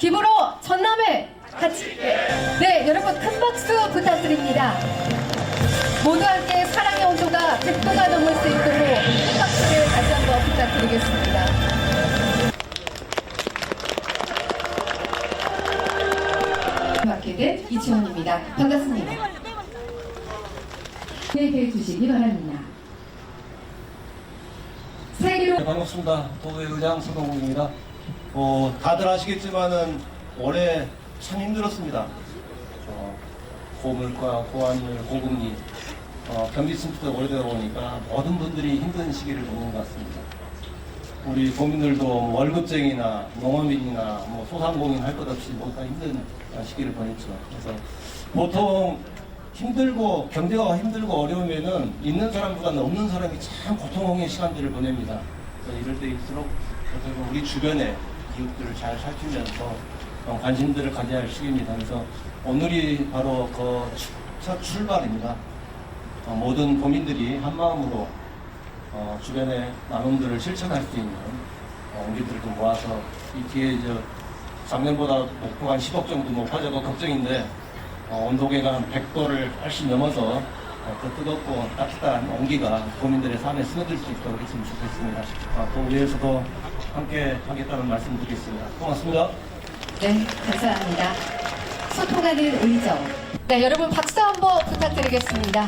기부로 전남을 같이 네 여러분 큰 박수 부탁드립니다. 모두 함께 사랑의 온도가 100도가 넘을 수 있도록 큰 박수를 다시 한번 부탁드리겠습니다. 맡게 된 이치원입니다. 반갑습니다. 기획해 주시기 바랍니다. 세계로 네, 반갑습니다. 도의 의장 서동국입니다. 어, 다들 아시겠지만은 올해 참 힘들었습니다. 어, 고물가, 고환율, 고금리, 어, 경기 침체도 오래되다 보니까 모든 분들이 힘든 시기를 보는 것 같습니다. 우리 국민들도 월급쟁이나 농업인이나 뭐 소상공인 할 것 없이 다 힘든 시기를 보냈죠. 그래서 보통 힘들고 경제가 힘들고 어려우면은 있는 사람보다는 없는 사람이 참 고통의 시간들을 보냅니다. 이럴 때일수록 우리 주변의 이웃들을 잘 살피면서 어, 관심들을 가져야 할 시기입니다. 그래서 오늘이 바로 그첫 출발입니다. 어, 모든 도민들이 한 마음으로 어, 주변의 나눔들을 실천할 수 있는 어, 우리들을 좀 모아서 이 뒤에 저 작년보다 목표가 한 10억 정도 높아져도 걱정인데 어, 온도계가 한 100도를 훨씬 넘어서 어, 더 뜨겁고 따뜻한 온기가 도민들의 삶에 스며들 수 있도록 했으면 좋겠습니다. 어, 또 위에서도 함께 하겠다는 말씀 드리겠습니다. 고맙습니다. 네, 감사합니다. 소통하는 의정. 네, 여러분 박수 한번 부탁드리겠습니다.